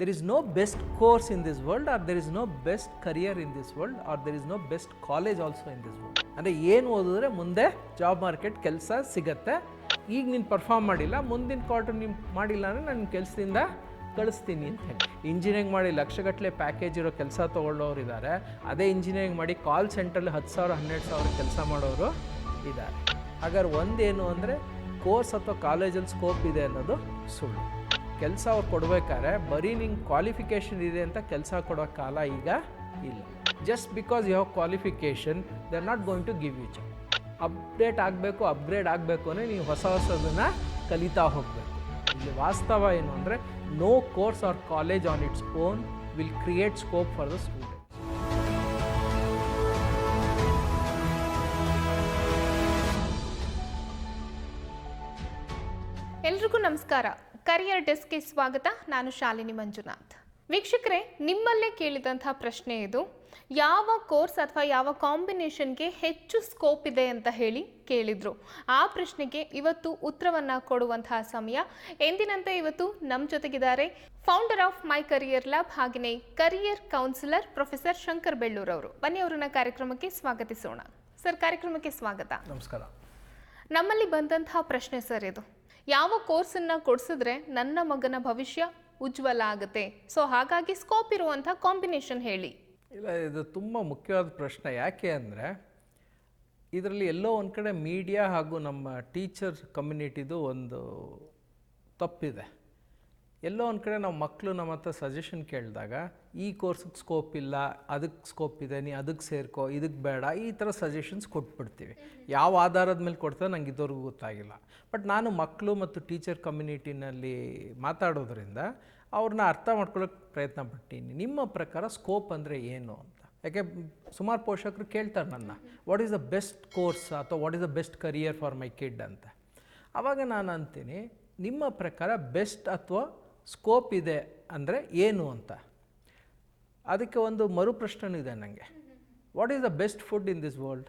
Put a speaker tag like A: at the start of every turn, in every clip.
A: There is no best course in this world or there is no best career in this world or there is no best college also in this world ಅಂದರೆ ಏನು ಓದಿದ್ರೆ ಮುಂದೆ job market ಕೆಲಸ ಸಿಗತ್ತೆ. ಈಗ ನೀನು perform ಮಾಡಿಲ್ಲ, ಮುಂದಿನ ಕ್ವಾರ್ಟರ್ ನೀವು ಮಾಡಿಲ್ಲ ಅಂದರೆ ನನ್ನ ಕೆಲಸದಿಂದ ಕಳಿಸ್ತೀನಿ ಅಂತ ಹೇಳಿ. ಇಂಜಿನಿಯರಿಂಗ್ ಮಾಡಿ ಲಕ್ಷಗಟ್ಟಲೆ ಪ್ಯಾಕೇಜ್ ಇರೋ ಕೆಲಸ ತೊಗೊಳ್ಳೋರು ಇದ್ದಾರೆ ಅದೇ ಇಂಜಿನಿಯರಿಂಗ್ ಮಾಡಿ ಕಾಲ್ ಸೆಂಟ್ರಲ್ಲಿ ಹತ್ತು ಸಾವಿರ, ಹನ್ನೆರಡು ಸಾವಿರ ಕೆಲಸ ಮಾಡೋರು ಇದ್ದಾರೆ ಹಾಗಾದ್ರೆ ಒಂದೇನು ಅಂದರೆ ಕೋರ್ಸ್ ಅಥವಾ ಕಾಲೇಜಲ್ಲಿ ಸ್ಕೋಪ್ ಇದೆ ಅನ್ನೋದು ಸುಳ್ಳು. ಕೆಲಸ ಅವ್ರು ಕೊಡ್ಬೇಕಾದ್ರೆ ಬರೀ ನಿಂಗೆ ಕ್ವಾಲಿಫಿಕೇಷನ್ ಇದೆ ಅಂತ ಕೆಲಸ ಕೊಡೋ ಕಾಲ ಈಗ ಇಲ್ಲ. Just because you have qualification they are not going to give you job update ಆಗಬೇಕು ಅಪ್ಗ್ರೇಡ್ ಆಗಬೇಕು ಅಂದರೆ ನೀವು ಹೊಸ ಹೊಸದನ್ನು ಕಲಿತಾ ಹೋಗಬೇಕು. ಇಲ್ಲಿ ವಾಸ್ತವ ಏನು ಅಂದರೆ no course or college on its own will create scope for the student
B: ಎಲ್ರಿಗೂ ನಮಸ್ಕಾರ. ಕರಿಯರ್ ಡೆಸ್ಕ್ಗೆ ಸ್ವಾಗತ. ನಾನು ಶಾಲಿನಿ ಮಂಜುನಾಥ್. ವೀಕ್ಷಕರೇ ನಿಮ್ಮಲ್ಲೇ ಕೇಳಿದಂತಹ ಪ್ರಶ್ನೆ ಇದು. ಯಾವ ಕೋರ್ಸ್ ಅಥವಾ ಯಾವ ಕಾಂಬಿನೇಷನ್ಗೆ ಹೆಚ್ಚು ಸ್ಕೋಪ್ ಇದೆ ಅಂತ ಹೇಳಿ ಕೇಳಿದ್ರು. ಆ ಪ್ರಶ್ನೆಗೆ ಇವತ್ತು ಉತ್ತರವನ್ನು ಕೊಡುವಂತಹ ಸಮಯ. ಎಂದಿನಂತೆ ಇವತ್ತು ನಮ್ಮ ಜೊತೆಗಿದ್ದಾರೆ founder of my career lab ಹಾಗೆಯೇ career counsellor professor Shankar Bellur ಅವರು ಬನ್ನಿ ಅವರನ್ನ ಕಾರ್ಯಕ್ರಮಕ್ಕೆ ಸ್ವಾಗತಿಸೋಣ. ಸರ್ ಕಾರ್ಯಕ್ರಮಕ್ಕೆ ಸ್ವಾಗತ.
A: ನಮಸ್ಕಾರ.
B: ನಮ್ಮಲ್ಲಿ ಬಂದಂತಹ ಪ್ರಶ್ನೆ ಸರ್ ಇದು. ಯಾವ ಕೋರ್ಸನ್ನು ಕೊಡಿಸಿದ್ರೆ ನನ್ನ ಮಗನ ಭವಿಷ್ಯ ಉಜ್ವಲ ಆಗುತ್ತೆ. ಸೊ ಹಾಗಾಗಿ ಸ್ಕೋಪ್ ಇರುವಂಥ ಕಾಂಬಿನೇಷನ್ ಹೇಳಿ.
A: ಇಲ್ಲ, ಇದು ತುಂಬ ಮುಖ್ಯವಾದ ಪ್ರಶ್ನೆ. ಯಾಕೆ ಅಂದರೆ, ಇದರಲ್ಲಿ ಎಲ್ಲೋ ಒಂದು ಕಡೆ ಮೀಡಿಯಾ ಹಾಗೂ ನಮ್ಮ ಟೀಚರ್ ಕಮ್ಯುನಿಟಿದು ಒಂದು ತಪ್ಪಿದೆ. ಎಲ್ಲೋ ಒಂದು ಕಡೆ ನಾವು ಮಕ್ಕಳು ನಮ್ಮ ಹತ್ರ ಸಜೆಷನ್ ಕೇಳಿದಾಗ ಈ ಕೋರ್ಸಿಗೆ ಸ್ಕೋಪ್ ಇಲ್ಲ ಅದಕ್ಕೆ ಸ್ಕೋಪ್ ಇದೆ, ನೀ ಅದಕ್ಕೆ ಸೇರ್ಕೋ ಇದಕ್ಕೆ ಬೇಡ, ಈ ಥರ ಸಜೆಷನ್ಸ್ ಕೊಟ್ಬಿಡ್ತೀವಿ. ಯಾವ ಆಧಾರದ ಮೇಲೆ ಕೊಡ್ತಾರೆ ನಂಗೆ ಇದುವರೆಗೂ ಗೊತ್ತಾಗಿಲ್ಲ. ಬಟ್ ನಾನು ಮಕ್ಕಳು ಮತ್ತು ಟೀಚರ್ ಕಮ್ಯುನಿಟಿನಲ್ಲಿ ಮಾತಾಡೋದ್ರಿಂದ ಅವ್ರನ್ನ ಅರ್ಥ ಮಾಡ್ಕೊಳ್ಳೋಕೆ ಪ್ರಯತ್ನ ಪಟ್ಟೀನಿ ನಿಮ್ಮ ಪ್ರಕಾರ ಸ್ಕೋಪ್ ಅಂದರೆ ಏನು ಅಂತ? ಯಾಕೆ ಸುಮಾರು ಪೋಷಕರು ಕೇಳ್ತಾರೆ ನನ್ನ what is the best course ಅಥವಾ what is the best career for my kid ಅಂತ. ಆವಾಗ ನಾನು ಅಂತೀನಿ, ನಿಮ್ಮ ಪ್ರಕಾರ ಬೆಸ್ಟ್ ಅಥವಾ ಸ್ಕೋಪ್ ಇದೆ ಅಂದರೆ ಏನು ಅಂತ? ಅದಕ್ಕೆ ಒಂದು ಮರು ಪ್ರಶ್ನೆ ಇದೆ ನನಗೆ. What is the best food in this world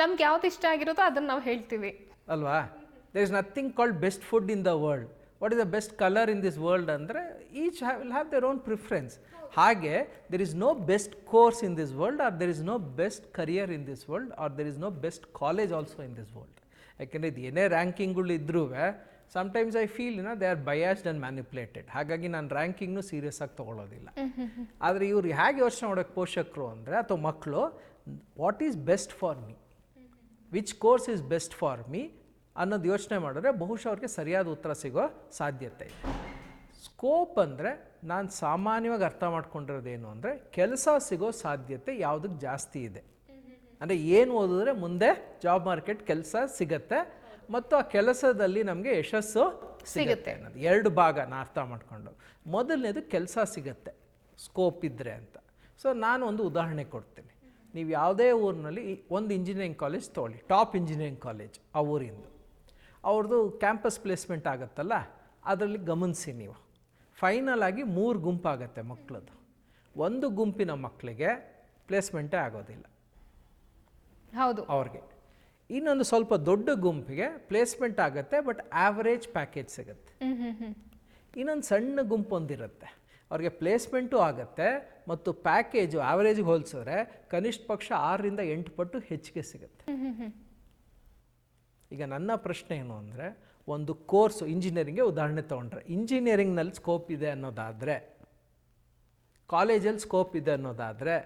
B: ನಮ್ಗೆ ಯಾವ್ದು ಇಷ್ಟ ಆಗಿರೋದೋ ಅದನ್ನ ನಾವು ಹೇಳ್ತೀವಿ.
A: ಅಲ್ವಾ? There is nothing called best food in the world what is the best colour in this world ಅಂದರೆ each have will have their own preference ಹಾಗೆ there is no best course in this world or there is no best career in this world or there is no best college also in this world ಯಾಕೆಂದರೆ ಇದು ಏನೇ ರ್ಯಾಂಕಿಂಗ್ಗಳು ಇದ್ರೂ sometimes I feel in they are biased and manipulated ಹಾಗಾಗಿ ನಾನು ರ್ಯಾಂಕಿಂಗ್ನು serious ಆಗಿ ತೊಗೊಳ್ಳೋದಿಲ್ಲ ಆದರೆ ಇವ್ರು ಹೇಗೆ ಯೋಚನೆ ಮಾಡೋಕ್ಕೆ ಪೋಷಕರು ಅಂದರೆ ಅಥವಾ ಮಕ್ಕಳು what is best for me which course is best for me ಅನ್ನೋದು ಯೋಚನೆ ಮಾಡಿದ್ರೆ ಬಹುಶಃ ಅವ್ರಿಗೆ ಸರಿಯಾದ ಉತ್ತರ ಸಿಗೋ ಸಾಧ್ಯತೆ ಇದೆ. ಸ್ಕೋಪ್ ಅಂದರೆ ನಾನು ಸಾಮಾನ್ಯವಾಗಿ ಅರ್ಥ ಮಾಡ್ಕೊಂಡಿರೋದೇನು ಅಂದರೆ ಕೆಲಸ ಸಿಗೋ ಸಾಧ್ಯತೆ ಯಾವುದಕ್ಕೆ ಜಾಸ್ತಿ ಇದೆ. ಅಂದರೆ ಏನು ಓದಿದ್ರೆ ಮುಂದೆ ಜಾಬ್ ಮಾರ್ಕೆಟ್ ಕೆಲಸ ಸಿಗತ್ತೆ ಮತ್ತು ಆ ಕೆಲಸದಲ್ಲಿ ನಮಗೆ ಯಶಸ್ಸು ಸಿಗುತ್ತೆ ಅನ್ನೋದು. ಎರಡು ಭಾಗ ನಾ ಅರ್ಥ ಮಾಡಿಕೊಂಡು. ಮೊದಲನೇದು ಕೆಲಸ ಸಿಗತ್ತೆ ಸ್ಕೋಪ್ ಇದ್ದರೆ ಅಂತ. ಸೊ ನಾನು ಒಂದು ಉದಾಹರಣೆ ಕೊಡ್ತೀನಿ. ನೀವು ಯಾವುದೇ ಊರಿನಲ್ಲಿ ಒಂದು ಇಂಜಿನಿಯರಿಂಗ್ ಕಾಲೇಜ್ ತೊಗೊಳ್ಳಿ ಟಾಪ್ ಇಂಜಿನಿಯರಿಂಗ್ ಕಾಲೇಜ್ ಆ ಊರಿಂದು. ಅವ್ರದ್ದು ಕ್ಯಾಂಪಸ್ ಪ್ಲೇಸ್ಮೆಂಟ್ ಆಗುತ್ತಲ್ಲ ಅದರಲ್ಲಿ ಗಮನಿಸಿ ನೀವು. ಫೈನಲ್ ಆಗಿ ಮೂರು ಗುಂಪಾಗತ್ತೆ ಮಕ್ಕಳದು ಒಂದು ಗುಂಪಿನ ಮಕ್ಕಳಿಗೆ ಪ್ಲೇಸ್ಮೆಂಟೇ ಆಗೋದಿಲ್ಲ.
B: ಹೌದು.
A: ಅವ್ರಿಗೆ. ಇನ್ನೊಂದು ಸ್ವಲ್ಪ ದೊಡ್ಡ ಗುಂಪಿಗೆ ಪ್ಲೇಸ್ಮೆಂಟ್ ಆಗುತ್ತೆ ಬಟ್ ಆವರೇಜ್ ಪ್ಯಾಕೇಜ್ ಸಿಗುತ್ತೆ. ಇನ್ನೊಂದು ಸಣ್ಣ ಗುಂಪು ಒಂದಿರುತ್ತೆ. ಅವ್ರಿಗೆ ಪ್ಲೇಸ್ಮೆಂಟು ಆಗುತ್ತೆ ಮತ್ತು ಪ್ಯಾಕೇಜು ಆವರೇಜ್ಗೆ ಹೋಲಿಸಿದ್ರೆ ಕನಿಷ್ಠ ಪಕ್ಷ ಆರರಿಂದ ಎಂಟು ಪಟ್ಟು ಹೆಚ್ಚಿಗೆ ಸಿಗುತ್ತೆ. ಈಗ ನನ್ನ ಪ್ರಶ್ನೆ ಏನು ಅಂದರೆ ಒಂದು ಕೋರ್ಸು ಇಂಜಿನಿಯರಿಂಗ್ಗೆ ಉದಾಹರಣೆ ತೊಗೊಂಡ್ರೆ ಇಂಜಿನಿಯರಿಂಗ್ನಲ್ಲಿ ಸ್ಕೋಪ್ ಇದೆ ಅನ್ನೋದಾದರೆ ಕಾಲೇಜಲ್ಲಿ ಸ್ಕೋಪ್ ಇದೆ ಅನ್ನೋದಾದರೆ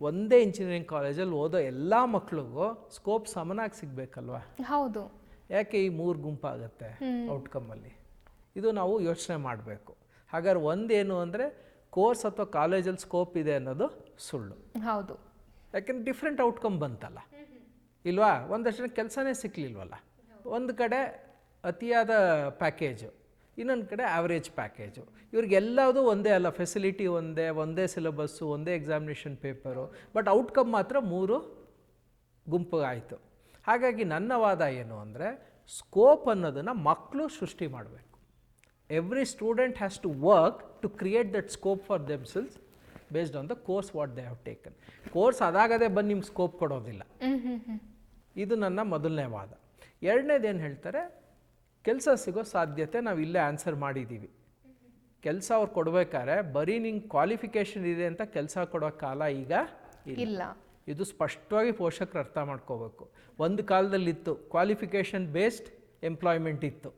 A: ಒಂದೇ ಇಂಜಿನಿಯರಿಂಗ್ ಕಾಲೇಜಲ್ಲಿ ಓದೋ ಎಲ್ಲ ಮಕ್ಕಳಿಗೂ ಸ್ಕೋಪ್ ಸಮನಾಗಿ ಸಿಗಬೇಕಲ್ವಾ?
B: ಹೌದು.
A: ಯಾಕೆ ಈ ಮೂರು ಗುಂಪಾಗುತ್ತೆ ಔಟ್ಕಮ್ಮಲ್ಲಿ ಇದು ನಾವು ಯೋಚನೆ ಮಾಡಬೇಕು. ಹಾಗಾದ್ರೆ ಒಂದೇನು ಅಂದರೆ ಕೋರ್ಸ್ ಅಥವಾ ಕಾಲೇಜಲ್ಲಿ ಸ್ಕೋಪ್ ಇದೆ ಅನ್ನೋದು ಸುಳ್ಳು.
B: ಹೌದು.
A: ಯಾಕೆಂದ್ರೆ ಡಿಫ್ರೆಂಟ್ ಔಟ್ಕಮ್ ಬಂತಲ್ಲ. ಇಲ್ವಾ? ಒಂದಷ್ಟು ಜನ ಕೆಲಸನೇ ಸಿಕ್ಕಲಿಲ್ವಲ್ಲ ಒಂದು ಕಡೆ ಅತಿಯಾದ ಪ್ಯಾಕೇಜು ಇನ್ನೊಂದು ಕಡೆ ಆವ್ರೇಜ್ ಪ್ಯಾಕೇಜು ಇವ್ರಿಗೆಲ್ಲದೂ ಒಂದೇ ಅಲ್ಲ ಫೆಸಿಲಿಟಿ ಒಂದೇ ಒಂದೇ ಸಿಲೆಬಸ್ಸು ಒಂದೇ ಎಕ್ಸಾಮಿನೇಷನ್ ಪೇಪರು ಬಟ್ ಔಟ್ಕಮ್ ಮಾತ್ರ ಮೂರು ಗುಂಪು ಆಯಿತು. ಹಾಗಾಗಿ ನನ್ನ ವಾದ ಏನು ಅಂದರೆ ಸ್ಕೋಪ್ ಅನ್ನೋದನ್ನು ಮಕ್ಕಳು ಸೃಷ್ಟಿ ಮಾಡಬೇಕು. Every student has to work to create that scope for themselves based on the course what they have taken course ಅದಾಗದೇ ಬಂದು ನಿಮ್ಗೆ ಸ್ಕೋಪ್ ಕೊಡೋದಿಲ್ಲ. ಇದು ನನ್ನ ಮೊದಲನೇ ವಾದ. ಎರಡನೇದು ಏನು ಹೇಳ್ತಾರೆ ಕೆಲಸ ಸಿಗೋ ಸಾಧ್ಯತೆ ನಾವು ಇಲ್ಲೇ ಆನ್ಸರ್ ಮಾಡಿದ್ದೀವಿ ಕೆಲಸ ಅವ್ರು ಕೊಡ್ಬೇಕಾದ್ರೆ ಬರೀ ನಿಂಗೆ ಕ್ವಾಲಿಫಿಕೇಶನ್ ಇದೆ ಅಂತ ಕೆಲಸ ಕೊಡೋ ಕಾಲ ಈಗ ಇಲ್ಲ. ಇದು ಸ್ಪಷ್ಟವಾಗಿ ಪೋಷಕರು ಅರ್ಥ ಮಾಡ್ಕೋಬೇಕು. ಒಂದು ಕಾಲದಲ್ಲಿತ್ತು ಕ್ವಾಲಿಫಿಕೇಷನ್ ಬೇಸ್ಡ್ ಎಂಪ್ಲಾಯ್ಮೆಂಟ್ ಇತ್ತು.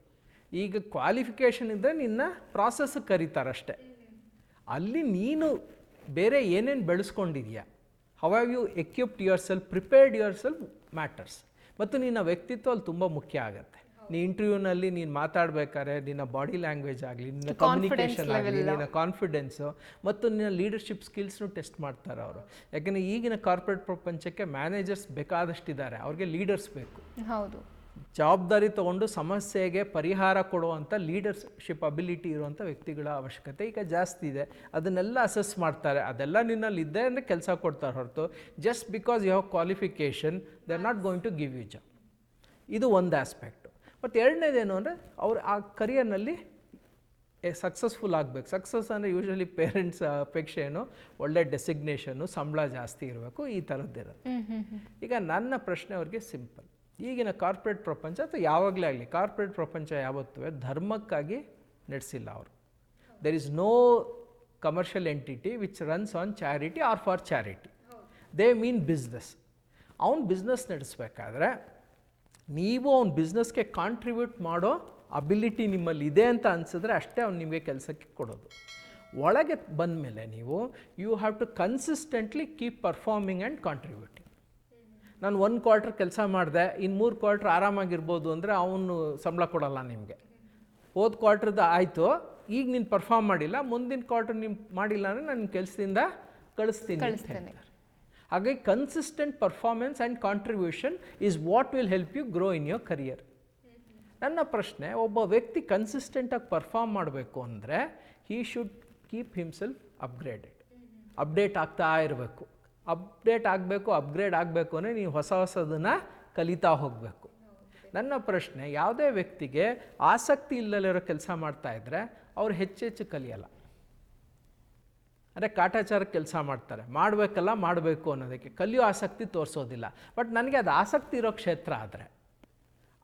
A: ಈಗ ಕ್ವಾಲಿಫಿಕೇಷನ್ ಇದ್ದರೆ ನಿನ್ನ ಪ್ರಾಸೆಸ್ ಕರೀತಾರಷ್ಟೆ. ಅಲ್ಲಿ ನೀನು ಬೇರೆ ಏನೇನು ಬೆಳೆಸ್ಕೊಂಡಿದ್ಯಾ? How have you equipped yourself prepared yourself matters ಮತ್ತು ನಿನ್ನ ವ್ಯಕ್ತಿತ್ವ ಅಲ್ಲಿ ತುಂಬ ಮುಖ್ಯ ಆಗುತ್ತೆ. ನೀ ಇಂಟರ್ವ್ಯೂನಲ್ಲಿ ನೀನು ಮಾತಾಡ್ಬೇಕಾದ್ರೆ ನಿನ್ನ ಬಾಡಿ ಲ್ಯಾಂಗ್ವೇಜ್ ಆಗಲಿ ನಿನ್ನ ಕಮ್ಯುನಿಕೇಷನ್ ಆಗಲಿ ನಿನ್ನ ಕಾನ್ಫಿಡೆನ್ಸು ಮತ್ತು ನಿನ್ನ ಲೀಡರ್ಶಿಪ್ ಸ್ಕಿಲ್ಸ್ನು ಟೆಸ್ಟ್ ಮಾಡ್ತಾರೆ ಅವರು. ಯಾಕೆಂದರೆ ಈಗಿನ ಕಾರ್ಪೊರೇಟ್ ಪ್ರಪಂಚಕ್ಕೆ ಮ್ಯಾನೇಜರ್ಸ್ ಬೇಕಾದಷ್ಟಿದ್ದಾರೆ ಅವ್ರಿಗೆ ಲೀಡರ್ಸ್ ಬೇಕು.
B: ಹೌದು.
A: ಜವಾಬ್ದಾರಿ ತಗೊಂಡು ಸಮಸ್ಯೆಗೆ ಪರಿಹಾರ ಕೊಡುವಂಥ ಲೀಡರ್ಶಿಪ್ ಅಬಿಲಿಟಿ ಇರುವಂಥ ವ್ಯಕ್ತಿಗಳ ಅವಶ್ಯಕತೆ ಈಗ ಜಾಸ್ತಿ ಇದೆ. ಅದನ್ನೆಲ್ಲ ಅಸೆಸ್ ಮಾಡ್ತಾರೆ. ಅದೆಲ್ಲ ನಿನ್ನಲ್ಲಿ ಇದ್ದೇ ಅಂದರೆ ಕೆಲಸ ಕೊಡ್ತಾರೆ ಹೊರತು. Just because you have qualification they are not going to give you job ಇದು ಒಂದು ಆಸ್ಪೆಕ್ಟು ಮತ್ತು ಎರಡನೇದೇನು ಅಂದರೆ ಅವ್ರು ಆ ಕರಿಯರ್ನಲ್ಲಿ ಸಕ್ಸಸ್ಫುಲ್ ಆಗಬೇಕು. ಸಕ್ಸಸ್ ಅಂದರೆ ಯೂಶ್ವಲಿ ಪೇರೆಂಟ್ಸ್ ಅಪೇಕ್ಷೆ ಏನು? ಒಳ್ಳೆ ಡೆಸಿಗ್ನೇಷನ್ನು ಸಂಬಳ ಜಾಸ್ತಿ ಇರಬೇಕು ಈ ಥರದ್ದಿರುತ್ತೆ
B: ಹ್ಮ್
A: ಈಗ ನನ್ನ ಪ್ರಶ್ನೆ ಅವ್ರಿಗೆ ಸಿಂಪಲ್ ಈಗಿನ ಕಾರ್ಪೊರೇಟ್ ಪ್ರಪಂಚ ಅಥವಾ ಯಾವಾಗಲೇ ಆಗಲಿ ಕಾರ್ಪೊರೇಟ್ ಪ್ರಪಂಚ ಯಾವತ್ತೂ ಧರ್ಮಕ್ಕಾಗಿ ನಡೆಸಿಲ್ಲ ಅವರು. There is no commercial entity which runs on charity or for charity they mean business ಅವ್ನು ಬಿಸ್ನೆಸ್ ನಡೆಸ್ಬೇಕಾದ್ರೆ ನೀವು ಅವ್ನ ಬಿಸ್ನೆಸ್ಗೆ ಕಾಂಟ್ರಿಬ್ಯೂಟ್ ಮಾಡೋ ಅಬಿಲಿಟಿ ನಿಮ್ಮಲ್ಲಿ ಇದೆ ಅಂತ ಅನಿಸಿದ್ರೆ ಅಷ್ಟೇ ಅವ್ನು ನಿಮಗೆ ಕೆಲಸಕ್ಕೆ ಕೊಡೋದು. ಒಳಗೆ ಬಂದ ಮೇಲೆ ನೀವು you have to consistently keep performing and contributing ನಾನು ಒಂದು ಕ್ವಾರ್ಟ್ರ್ ಕೆಲಸ ಮಾಡಿದೆ ಇನ್ನು ಮೂರು ಕ್ವಾರ್ಟ್ರ್ ಆರಾಮಾಗಿರ್ಬೋದು ಅಂದರೆ ಅವನು ಸಂಬಳ ಕೊಡಲ್ಲ ನಿಮಗೆ. ಹೋದ ಕ್ವಾರ್ಟ್ರದ್ದು ಆಯಿತು ಈಗ ನೀನು ಪರ್ಫಾರ್ಮ್ ಮಾಡಿಲ್ಲ ಮುಂದಿನ ಕ್ವಾರ್ಟರ್ ನೀವು ಮಾಡಿಲ್ಲ ಅಂದರೆ ನಾನು ಕೆಲಸದಿಂದ ಕಳಿಸ್ತೀನಿ. ಹಾಗಾಗಿ consistent performance and contribution is what will help you grow in your career ನನ್ನ ಪ್ರಶ್ನೆ, ಒಬ್ಬ ವ್ಯಕ್ತಿ ಕನ್ಸಿಸ್ಟೆಂಟಾಗಿ ಪರ್ಫಾರ್ಮ್ ಮಾಡಬೇಕು ಅಂದರೆ he should keep himself upgraded update ಆಗ್ತಾ ಇರಬೇಕು. ಅಪ್ಡೇಟ್ ಆಗಬೇಕು ಅಪ್ಗ್ರೇಡ್ ಆಗಬೇಕು ಅಂದರೆ ನೀವು ಹೊಸ ಹೊಸದನ್ನು ಕಲಿತಾ ಹೋಗಬೇಕು. ನನ್ನ ಪ್ರಶ್ನೆ, ಯಾವುದೇ ವ್ಯಕ್ತಿಗೆ ಆಸಕ್ತಿ ಇಲ್ಲದಿರೋ ಕೆಲಸ ಮಾಡ್ತಾ ಇದ್ದರೆ ಅವ್ರು ಹೆಚ್ಚೆಚ್ಚು ಕಲಿಯಲ್ಲ. ಅಂದರೆ ಕಾಟಾಚಾರ ಕೆಲಸ ಮಾಡ್ತಾರೆ. ಮಾಡಬೇಕಲ್ಲ, ಮಾಡಬೇಕು ಅನ್ನೋದಕ್ಕೆ. ಕಲಿಯೋ ಆಸಕ್ತಿ ತೋರಿಸೋದಿಲ್ಲ. ಬಟ್ ನನಗೆ ಅದು ಆಸಕ್ತಿ ಇರೋ ಕ್ಷೇತ್ರ ಆದರೆ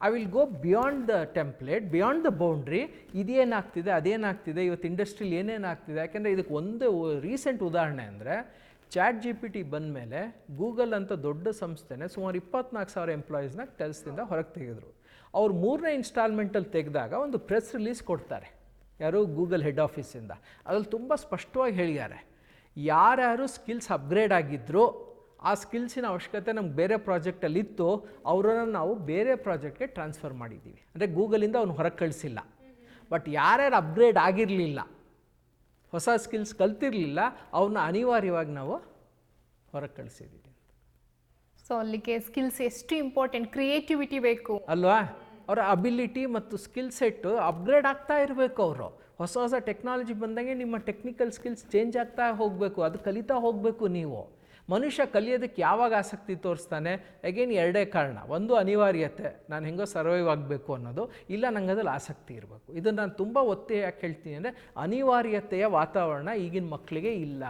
A: I will go beyond the template beyond the boundary ಇದೇನಾಗ್ತಿದೆ, ಅದೇನಾಗ್ತಿದೆ, ಇವತ್ತು ಇಂಡಸ್ಟ್ರಿಲಿ ಏನೇನಾಗ್ತಿದೆ? ಯಾಕೆಂದರೆ ಇದಕ್ಕೆ ಒಂದು ರೀಸೆಂಟ್ ಉದಾಹರಣೆ ಅಂದರೆ ಚಾಟ್ ಜಿ ಪಿ ಟಿ ಬಂದಮೇಲೆ ಗೂಗಲ್ ಅಂತ ದೊಡ್ಡ ಸಂಸ್ಥೆನೇ ಸುಮಾರು ಇಪ್ಪತ್ನಾಲ್ಕು ಸಾವಿರ ಎಂಪ್ಲಾಯೀಸ್ನ ಕೆಲಸದಿಂದ ಹೊರಗೆ ತೆಗೆದರು. ಅವ್ರು ಮೂರನೇ ಇನ್ಸ್ಟಾಲ್ಮೆಂಟಲ್ಲಿ ತೆಗೆದಾಗ ಒಂದು ಪ್ರೆಸ್ ರಿಲೀಸ್ ಕೊಡ್ತಾರೆ. ಯಾರು ಗೂಗಲ್ ಹೆಡ್ ಆಫೀಸಿಂದ. ಅದ್ರಲ್ಲಿ ತುಂಬ ಸ್ಪಷ್ಟವಾಗಿ ಹೇಳಿದ್ದಾರೆ ಯಾರ್ಯಾರು ಸ್ಕಿಲ್ಸ್ ಅಪ್ಗ್ರೇಡ್ ಆಗಿದ್ರು ಆ ಸ್ಕಿಲ್ಸಿನ ಅವಶ್ಯಕತೆ ನಮ್ಗೆ ಬೇರೆ ಪ್ರಾಜೆಕ್ಟಲ್ಲಿ ಇತ್ತು ಅವರನ್ನು ನಾವು ಬೇರೆ ಪ್ರಾಜೆಕ್ಟ್ಗೆ ಟ್ರಾನ್ಸ್ಫರ್ ಮಾಡಿದ್ದೀವಿ. ಅಂದರೆ ಗೂಗಲಿಂದ ಅವ್ನು ಹೊರಗೆ ಕಳಿಸಿಲ್ಲ. ಬಟ್ ಯಾರ್ಯಾರು ಅಪ್ಗ್ರೇಡ್ ಆಗಿರಲಿಲ್ಲ ಹೊಸ ಸ್ಕಿಲ್ಸ್ ಕಲ್ತಿರಲಿಲ್ಲ ಅವನ್ನ ಅನಿವಾರ್ಯವಾಗಿ ನಾವು ಹೊರಗೆ ಕಳಿಸಿದ್ದೀವಿ
B: ಸೊ ಅಲ್ಲಿಗೆ ಸ್ಕಿಲ್ಸ್ ಎಷ್ಟು ಇಂಪಾರ್ಟೆಂಟ್ ಕ್ರಿಯೇಟಿವಿಟಿ ಬೇಕು.
A: ಅಲ್ವಾ? ಅವರ ಅಬಿಲಿಟಿ ಮತ್ತು ಸ್ಕಿಲ್ ಸೆಟ್ಟು ಅಪ್ಗ್ರೇಡ್ ಆಗ್ತಾ ಇರಬೇಕು ಅವರು. ಹೊಸ ಹೊಸ ಟೆಕ್ನಾಲಜಿ ಬಂದಂಗೆ ನಿಮ್ಮ ಟೆಕ್ನಿಕಲ್ ಸ್ಕಿಲ್ಸ್ ಚೇಂಜ್ ಆಗ್ತಾ ಹೋಗಬೇಕು, ಅದು ಕಲಿತಾ ಹೋಗಬೇಕು ನೀವು. ಮನುಷ್ಯ ಕಲಿಯೋದಕ್ಕೆ ಯಾವಾಗ ಆಸಕ್ತಿ ತೋರಿಸ್ತಾನೆ? ಅಗೇನ್ ಎರಡೇ ಕಾರಣ. ಒಂದು, ಅನಿವಾರ್ಯತೆ. ನಾನು ಹೆಂಗೋ ಸರ್ವೈವ್ ಆಗಬೇಕು ಅನ್ನೋದು. ಇಲ್ಲ, ನಂಗೆ ಅದ್ರಲ್ಲಿ ಆಸಕ್ತಿ ಇರಬೇಕು. ಇದನ್ನು ನಾನು ತುಂಬ ಒತ್ತಿ ಯಾಕೆ ಹೇಳ್ತೀನಿ ಅಂದರೆ, ಅನಿವಾರ್ಯತೆಯ ವಾತಾವರಣ ಈಗಿನ ಮಕ್ಕಳಿಗೆ ಇಲ್ಲ.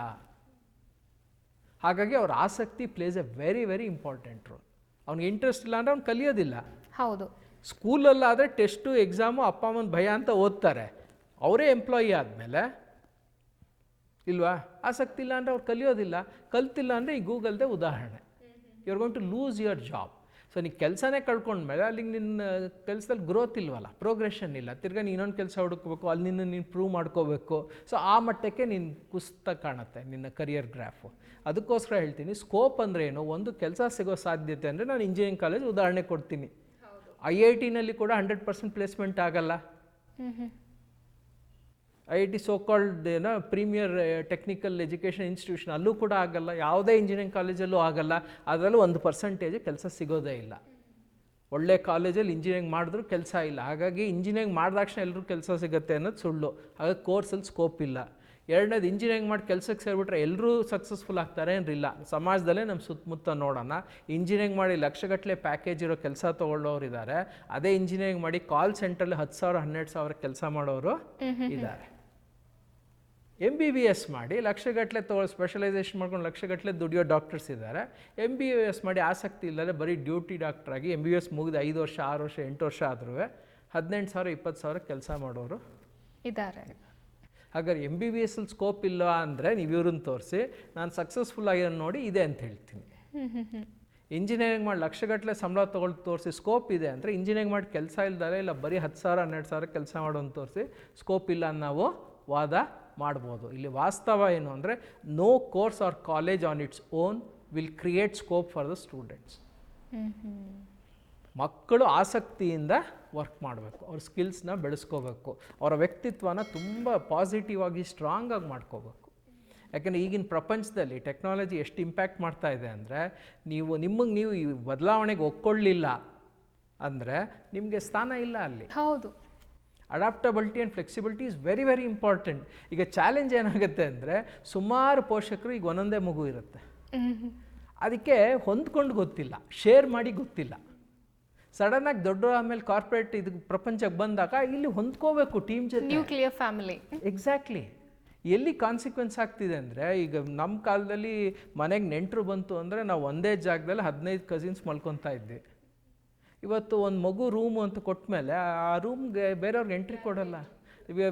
A: ಹಾಗಾಗಿ ಅವ್ರ ಆಸಕ್ತಿ plays a very very important role ಅವ್ನಿಗೆ ಇಂಟ್ರೆಸ್ಟ್ ಇಲ್ಲ ಅಂದರೆ ಅವ್ನು ಕಲಿಯೋದಿಲ್ಲ.
B: ಹೌದು.
A: ಸ್ಕೂಲಲ್ಲಾದರೆ ಟೆಸ್ಟು ಎಕ್ಸಾಮು ಅಪ್ಪ ಅಮ್ಮನ ಭಯ ಅಂತ ಓದ್ತಾರೆ. ಅವರೇ ಎಂಪ್ಲಾಯಿ ಆದಮೇಲೆ ಇಲ್ವಾ? ಆಸಕ್ತಿ ಇಲ್ಲ ಅಂದರೆ ಅವ್ರು ಕಲಿಯೋದಿಲ್ಲ. ಕಲ್ತಿಲ್ಲ ಅಂದರೆ ಈ ಗೂಗಲ್ದೇ ಉದಾಹರಣೆ. You are going to lose your job so ನೀನು ಕೆಲಸನೇ ಕಳ್ಕೊಂಡ್ಮೇಲೆ ಅಲ್ಲಿಗೆ ನಿನ್ನ ಕೆಲಸದಲ್ಲಿ ಗ್ರೋತ್ ಇಲ್ವಲ್ಲ ಪ್ರೋಗ್ರೆಷನ್ ಇಲ್ಲ. ತಿರ್ಗಾ ನೀನು ಇನ್ನೊಂದು ಕೆಲಸ ಹುಡುಕ್ಬೇಕು ಅಲ್ಲಿ ನಿನ್ನ ನೀನು ಪ್ರೂವ್ ಮಾಡ್ಕೋಬೇಕು. ಸೊ ಆ ಮಟ್ಟಕ್ಕೆ ನೀನು ಕುಸ್ತ ಕಾಣುತ್ತೆ ನಿನ್ನ ಕರಿಯರ್ ಗ್ರಾಫು ಅದಕ್ಕೋಸ್ಕರ ಹೇಳ್ತೀನಿ ಸ್ಕೋಪ್ ಅಂದರೆ ಏನು? ಒಂದು ಕೆಲಸ ಸಿಗೋ ಸಾಧ್ಯತೆ ಅಂದರೆ ನಾನು ಇಂಜಿನಿಯರಿಂಗ್ ಕಾಲೇಜ್ ಉದಾಹರಣೆ ಕೊಡ್ತೀನಿ. ಐ ಐ ಟಿನಲ್ಲಿ ಕೂಡ ಹಂಡ್ರೆಡ್ ಪರ್ಸೆಂಟ್ ಪ್ಲೇಸ್ಮೆಂಟ್ ಆಗಲ್ಲ. ಐ ಐ ಟಿ ಸೋಕಾಲ್ಡ್ ಏನೋ ಪ್ರೀಮಿಯರ್ ಟೆಕ್ನಿಕಲ್ ಎಜುಕೇಷನ್ ಇನ್ಸ್ಟಿಟ್ಯೂಷನ್ ಅಲ್ಲೂ ಕೂಡ ಆಗಲ್ಲ. ಯಾವುದೇ ಇಂಜಿನಿಯರಿಂಗ್ ಕಾಲೇಜಲ್ಲೂ ಆಗಲ್ಲ. ಅದರಲ್ಲೂ ಒಂದು ಪರ್ಸೆಂಟೇಜ್ ಕೆಲಸ ಸಿಗೋದೇ ಇಲ್ಲ. ಒಳ್ಳೆ ಕಾಲೇಜಲ್ಲಿ ಇಂಜಿನಿಯರಿಂಗ್ ಮಾಡಿದ್ರು ಕೆಲಸ ಇಲ್ಲ. ಹಾಗಾಗಿ ಇಂಜಿನಿಯರಿಂಗ್ ಮಾಡಿದಾಕ್ಷಣ ಎಲ್ಲರೂ ಕೆಲಸ ಸಿಗುತ್ತೆ ಅನ್ನೋದು ಸುಳ್ಳು. ಹಾಗಾಗಿ ಕೋರ್ಸಲ್ಲಿ ಸ್ಕೋಪ್ ಇಲ್ಲ. ಎರಡನೇದು ಇಂಜಿನಿಯರಿಂಗ್ ಮಾಡಿ ಕೆಲಸಕ್ಕೆ ಸೇರಿಬಿಟ್ರೆ ಎಲ್ಲರೂ ಸಕ್ಸಸ್ಫುಲ್ ಆಗ್ತಾರೆ ಏನಿಲ್ಲ ಸಮಾಜದಲ್ಲೇ ನಮ್ಮ ಸುತ್ತಮುತ್ತ ನೋಡೋಣ. ಇಂಜಿನಿಯರಿಂಗ್ ಮಾಡಿ ಲಕ್ಷಗಟ್ಟಲೆ ಪ್ಯಾಕೇಜ್ ಇರೋ ಕೆಲಸ ತೊಗೊಳ್ಳೋರು ಇದ್ದಾರೆ ಅದೇ ಇಂಜಿನಿಯರಿಂಗ್ ಮಾಡಿ ಕಾಲ್ ಸೆಂಟ್ರಲ್ಲಿ ಹತ್ತು ಸಾವಿರ ಹನ್ನೆರಡು ಸಾವಿರ ಕೆಲಸ ಮಾಡೋರು ಇದ್ದಾರೆ ಎಂ ಬಿ ಬಿ ಎಸ್ ಮಾಡಿ ಲಕ್ಷಗಟ್ಟಲೆ ತೊಗೊಳ್ ಸ್ಪೆಷಲೈಸೇಷನ್ ಮಾಡ್ಕೊಂಡು ಲಕ್ಷಗಟ್ಟಲೆ ದುಡಿಯೋ ಡಾಕ್ಟರ್ಸ್ ಇದ್ದಾರೆ ಎಂ ಬಿ ಬಿ ಎಸ್ ಮಾಡಿ ಆಸಕ್ತಿ ಇಲ್ಲದೆ ಬರೀ ಡ್ಯೂಟಿ ಡಾಕ್ಟ್ರಾಗಿ ಎಂ ಬಿ ಬಿ ಎಸ್ ಮುಗಿದು ಐದು ವರ್ಷ ಆರು ವರ್ಷ ಎಂಟು ವರ್ಷ ಆದ್ರೂ ಹದಿನೆಂಟು ಸಾವಿರ ಇಪ್ಪತ್ತು ಸಾವಿರ ಕೆಲಸ ಮಾಡೋರು
B: ಇದ್ದಾರೆ
A: ಹಾಗಾದ್ರೆ ಎಂ ಬಿ ಬಿ ಎಸ್ಸಲ್ಲಿ ಸ್ಕೋಪ್ ಇಲ್ಲ ಅಂದರೆ ನೀವು ಇವ್ರನ್ನ ತೋರಿಸಿ, ನಾನು ಸಕ್ಸಸ್ಫುಲ್ ಆಗಿರೋ ನೋಡಿ ಇದೆ ಅಂತ ಹೇಳ್ತೀನಿ. ಇಂಜಿನಿಯರಿಂಗ್ ಮಾಡಿ ಲಕ್ಷಗಟ್ಟಲೆ ಸಂಬಳ ತೊಗೊಳ್ದು ತೋರಿಸಿ ಸ್ಕೋಪ್ ಇದೆ ಅಂದರೆ ಇಂಜಿನಿಯರಿಂಗ್ ಮಾಡಿ ಕೆಲಸ ಇಲ್ದಾರೆ ಇಲ್ಲ, ಬರೀ ಹತ್ತು ಸಾವಿರ, ಹನ್ನೆರಡು ಸಾವಿರ ಕೆಲಸ ಮಾಡೋದು ತೋರಿಸಿ ಸ್ಕೋಪ್ ಇಲ್ಲ ನಾವು ವಾದ ಮಾಡ್ಬೋದು. ಇಲ್ಲಿ ವಾಸ್ತವ ಏನು ಅಂದರೆ no course or college on its own will create scope for the students ಮಕ್ಕಳು ಆಸಕ್ತಿಯಿಂದ ವರ್ಕ್ ಮಾಡಬೇಕು. ಅವ್ರ ಸ್ಕಿಲ್ಸ್ನ ಬೆಳೆಸ್ಕೋಬೇಕು. ಅವರ ವ್ಯಕ್ತಿತ್ವನ ತುಂಬ ಪಾಸಿಟಿವ್ ಆಗಿ ಸ್ಟ್ರಾಂಗ್ ಆಗಿ ಮಾಡ್ಕೋಬೇಕು. ಯಾಕೆಂದರೆ ಈಗಿನ ಪ್ರಪಂಚದಲ್ಲಿ ಟೆಕ್ನಾಲಜಿ ಎಷ್ಟು ಇಂಪ್ಯಾಕ್ಟ್ ಮಾಡ್ತಾ ಇದೆ ಅಂದರೆ ನೀವು ನಿಮಗೆ ನೀವು ಈ ಬದಲಾವಣೆಗೆ ಒಪ್ಕೊಳ್ಳಿಲ್ಲ ಅಂದರೆ ನಿಮಗೆ ಸ್ಥಾನ ಇಲ್ಲ ಅಲ್ಲಿ.
B: ಹೌದು.
A: Adaptability and flexibility is very very important ಈಗ ಚಾಲೆಂಜ್ ಏನಾಗುತ್ತೆ ಅಂದರೆ ಸುಮಾರು ಪೋಷಕರು ಈಗ ಒಂದೊಂದೇ ಮಗು ಇರುತ್ತೆ. ಅದಕ್ಕೆ ಹೊಂದ್ಕೊಂಡು ಗೊತ್ತಿಲ್ಲ ಶೇರ್ ಮಾಡಿ ಗೊತ್ತಿಲ್ಲ. ಸಡನ್ನಾಗಿ ದೊಡ್ಡ ಆಮೇಲೆ ಕಾರ್ಪೊರೇಟ್ ಇದು ಪ್ರಪಂಚಕ್ಕೆ ಬಂದಾಗ ಇಲ್ಲಿ ಹೊಂದ್ಕೋಬೇಕು ಟೀಮ್ ಜೊತೆ.
B: ನ್ಯೂಕ್ಲಿಯರ್ ಫ್ಯಾಮಿಲಿ
A: ಎಕ್ಸಾಕ್ಟ್ಲಿ ಎಲ್ಲಿ ಕಾನ್ಸಿಕ್ವೆನ್ಸ್ ಆಗ್ತಿದೆ ಅಂದರೆ ಈಗ ನಮ್ಮ ಕಾಲದಲ್ಲಿ ಮನೆಗೆ ನೆಂಟರು ಬಂತು ಅಂದರೆ ನಾವು ಒಂದೇ ಜಾಗದಲ್ಲಿ ಹದಿನೈದು ಕಸಿನ್ಸ್ ಮಲ್ಕೊತಾ ಇದ್ವಿ. ಇವತ್ತು ಒಂದು ಮಗು ರೂಮು ಅಂತ ಕೊಟ್ಟ ಮೇಲೆ ಆ ರೂಮ್ಗೆ ಬೇರೆಯವ್ರಿಗೆ ಎಂಟ್ರಿ ಕೊಡಲ್ಲ.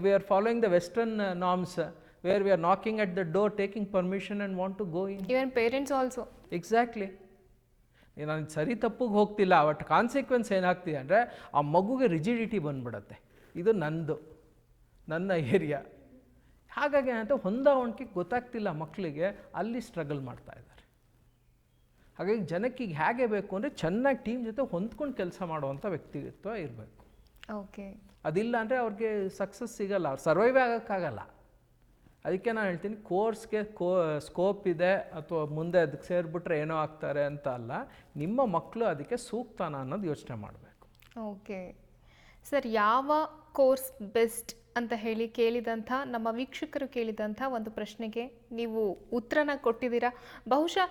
A: We are following the western norms where we are knocking at the door taking permission and want to go in
B: even parents also
A: exactly ನಾನು ಸರಿ ತಪ್ಪಿಗೆ ಹೋಗ್ತಿಲ್ಲ ಬಟ್ ಕಾನ್ಸಿಕ್ವೆನ್ಸ್ ಏನಾಗ್ತಿದೆ ಅಂದರೆ ಆ ಮಗುಗೆ ರಿಜಿಡಿಟಿ ಬಂದ್ಬಿಡತ್ತೆ. ಇದು ನಂದು ನನ್ನ ಏರಿಯಾ ಹಾಗಾಗಿ ಏನಂತ ಹೊಂದಾವಣಿಕೆ ಗೊತ್ತಾಗ್ತಿಲ್ಲ ಮಕ್ಕಳಿಗೆ ಅಲ್ಲಿ ಸ್ಟ್ರಗಲ್ ಮಾಡ್ತಾ ಇದ್ದಾರೆ. ಹಾಗಾಗಿ ಜನಕ್ಕೆ ಈಗ ಹೇಗೆ ಬೇಕು ಅಂದರೆ ಚೆನ್ನಾಗಿ ಟೀಮ್ ಜೊತೆ ಹೊಂದ್ಕೊಂಡು ಕೆಲಸ ಮಾಡುವಂಥ ವ್ಯಕ್ತಿತ್ವ ಇರಬೇಕು.
B: ಓಕೆ
A: ಅದಿಲ್ಲ ಅಂದರೆ ಅವ್ರಿಗೆ ಸಕ್ಸಸ್ ಸಿಗಲ್ಲ ಅವ್ರು ಸರ್ವೈವ್ ಆಗೋಕ್ಕಾಗಲ್ಲ. ಅದಕ್ಕೆ ನಾನು ಹೇಳ್ತೀನಿ, ಕೋರ್ಸ್ಗೆ ಕೋ, ಸ್ಕೋಪ್ ಇದೆ ಅಥವಾ ಮುಂದೆ ಅದಕ್ಕೆ ಸೇರಿಬಿಟ್ರೆ ಏನೋ ಆಗ್ತಾರೆ ಅಂತ ಅಲ್ಲ, ನಿಮ್ಮ ಮಕ್ಕಳು ಅದಕ್ಕೆ ಸೂಕ್ತನ ಅನ್ನೋದು ಯೋಚನೆ ಮಾಡಬೇಕು.
B: ಓಕೆ. ಸರ್, ಯಾವ ಕೋರ್ಸ್ ಬೆಸ್ಟ್ ಅಂತ ಹೇಳಿ ಕೇಳಿದಂಥ, ನಮ್ಮ ವೀಕ್ಷಕರು ಕೇಳಿದಂಥ ಒಂದು ಪ್ರಶ್ನೆಗೆ ನೀವು ಉತ್ತರನ ಕೊಟ್ಟಿದ್ದೀರಾ? ಬಹುಶಃ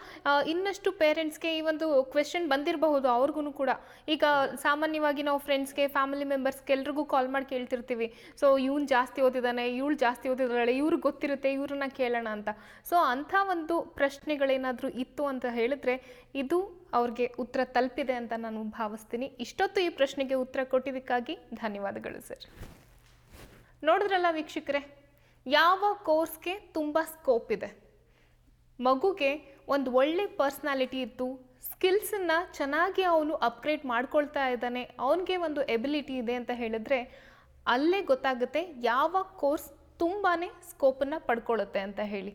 B: ಇನ್ನಷ್ಟು ಪೇರೆಂಟ್ಸ್ಗೆ ಈ ಒಂದು ಕ್ವೆಶನ್ ಬಂದಿರಬಹುದು ಅವ್ರಿಗೂ ಕೂಡ. ಈಗ ಸಾಮಾನ್ಯವಾಗಿ ನಾವು ಫ್ರೆಂಡ್ಸ್ಗೆ ಫ್ಯಾಮಿಲಿ ಮೆಂಬರ್ಸ್ಗೆ ಎಲ್ರಿಗೂ ಕಾಲ್ ಮಾಡಿ ಕೇಳ್ತಿರ್ತೀವಿ. ಸೊ ಇವ್ನು ಜಾಸ್ತಿ ಓದಿದ್ದಾನೆ ಇವಳು ಜಾಸ್ತಿ ಓದಿದ್ದಾಳೆ ಇವ್ರಿಗೆ ಗೊತ್ತಿರುತ್ತೆ, ಇವ್ರನ್ನ ಕೇಳೋಣ ಅಂತ. ಸೊ ಅಂಥ ಒಂದು ಪ್ರಶ್ನೆಗಳೇನಾದರೂ ಇತ್ತು ಅಂತ ಹೇಳಿದ್ರೆ, ಇದು ಅವ್ರಿಗೆ ಉತ್ತರ ತಲುಪಿದೆ ಅಂತ ನಾನು ಭಾವಿಸ್ತೀನಿ. ಇಷ್ಟೊತ್ತು ಈ ಪ್ರಶ್ನೆಗೆ ಉತ್ತರ ಕೊಟ್ಟಿದ್ದಕ್ಕಾಗಿ ಧನ್ಯವಾದಗಳು ಸರ್. ನೋಡಿದ್ರಲ್ಲ ವೀಕ್ಷಕರೆ, ಯಾವ ಕೋರ್ಸ್ಗೆ ತುಂಬ ಸ್ಕೋಪ್ ಇದೆ. ಮಗುಗೆ ಒಂದು ಒಳ್ಳೆ ಪರ್ಸ್ನಾಲಿಟಿ ಇತ್ತು ಸ್ಕಿಲ್ಸನ್ನು ಚೆನ್ನಾಗಿ ಅವನು ಅಪ್ಗ್ರೇಡ್ ಮಾಡ್ಕೊಳ್ತಾ ಇದ್ದಾನೆ, ಅವನಿಗೆ ಒಂದು ಎಬಿಲಿಟಿ ಇದೆ ಅಂತ ಹೇಳಿದ್ರೆ ಅಲ್ಲೇ ಗೊತ್ತಾಗುತ್ತೆ ಯಾವ ಕೋರ್ಸ್ ತುಂಬಾ ಸ್ಕೋಪನ್ನು ಪಡ್ಕೊಳ್ಳುತ್ತೆ ಅಂತ ಹೇಳಿ.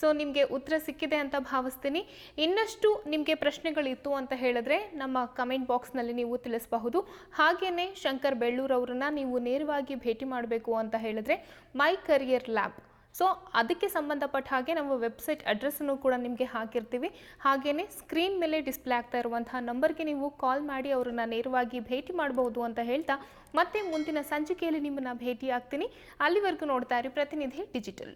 B: ಸೊ ನಿಮಗೆ ಉತ್ತರ ಸಿಕ್ಕಿದೆ ಅಂತ ಭಾವಿಸ್ತೀನಿ. ಇನ್ನಷ್ಟು ನಿಮಗೆ ಪ್ರಶ್ನೆಗಳಿತ್ತು ಅಂತ ಹೇಳಿದ್ರೆ ನಮ್ಮ ಕಮೆಂಟ್ ಬಾಕ್ಸ್ನಲ್ಲಿ ನೀವು ತಿಳಿಸಬಹುದು. ಹಾಗೆಯೇ ಶಂಕರ್ ಬೆಳ್ಳೂರವ್ರನ್ನ ನೀವು ನೇರವಾಗಿ ಭೇಟಿ ಮಾಡಬೇಕು ಅಂತ ಹೇಳಿದ್ರೆ ಮೈ ಕರಿಯರ್ ಲ್ಯಾಬ್ ಸೊ ಅದಕ್ಕೆ ಸಂಬಂಧಪಟ್ಟ ಹಾಗೆ ನಮ್ಮ ವೆಬ್ಸೈಟ್ ಅಡ್ರೆಸ್ಸನ್ನು ಕೂಡ ನಿಮಗೆ ಹಾಕಿರ್ತೀವಿ. ಹಾಗೆಯೇ ಸ್ಕ್ರೀನ್ ಮೇಲೆ ಡಿಸ್ಪ್ಲೇ ಆಗ್ತಾ ಇರುವಂತಹ ನಂಬರ್ಗೆ ನೀವು ಕಾಲ್ ಮಾಡಿ ಅವರನ್ನ ನೇರವಾಗಿ ಭೇಟಿ ಮಾಡಬಹುದು ಅಂತ ಹೇಳ್ತಾ ಮತ್ತೆ ಮುಂದಿನ ಸಂಚಿಕೆಯಲ್ಲಿ ನಿಮ್ಮನ್ನ ಭೇಟಿ ಆಗ್ತೀನಿ ಅಲ್ಲಿವರೆಗೂ ನೋಡ್ತಾ ಇರಿ ಪ್ರತಿನಿಧಿ ಡಿಜಿಟಲ್